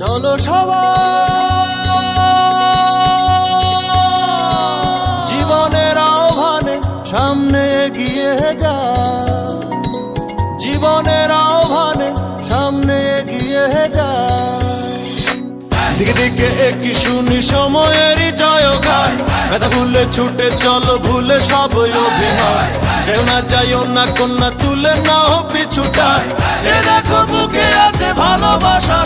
চলো সবাই। জীবনের আহ্বানে সামনে এগিয়ে যা। জীবনের আহ্বানে সামনে এগিয়ে যা। দিকে দিকে একই শুনি সময়েরই জয়গান ব্যথা ভুলে ছুটে চলো, ভুলে সব অভিনয় যেও না, যাইও না, কন্যা তুলে না হো পিছুটায় দেখো বুকে আছে ভালোবাসার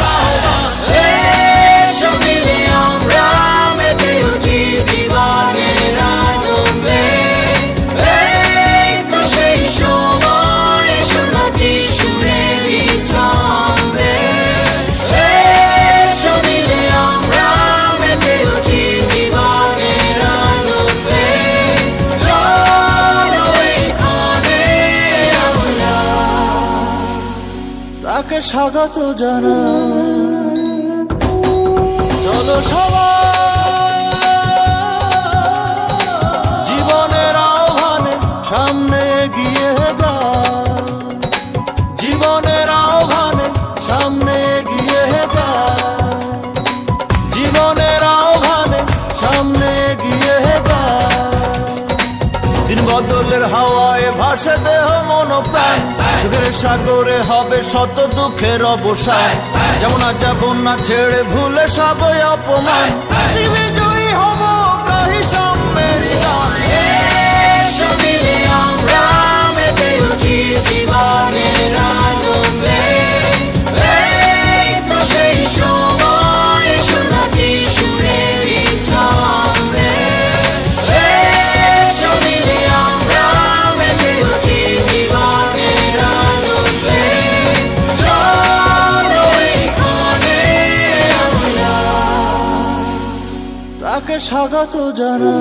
জীবনের আনন্দে। সেই সময় শোনাচ্ছি সুরেরই ছন্দে। এসো মিলে আমরা তাকে স্বাগত জানা বদলের হাওয়ায় ভাসে দেহ মন প্রাণ সুখের সাগরে হবে শত দুঃখের অবসান। যেমন আজ না ছেড়ে ভুলে সবই অপমান। তাকে স্বাগত জানা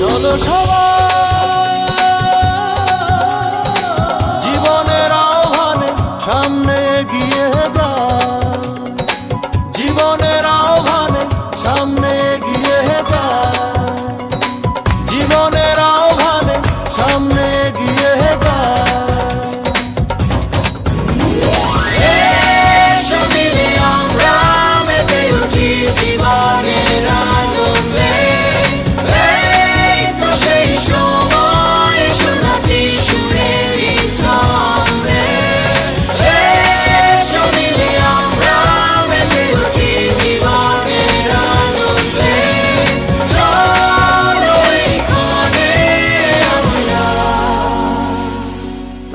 চলো জীবনের আহ্বানে সামনে এগিয়ে যা জীবনের আহ্বানে সামনে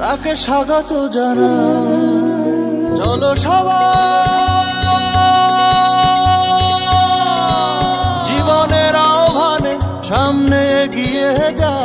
তাকে স্বাগত জানা চলো জীবনের আহ্বানে সামনে এগিয়ে যা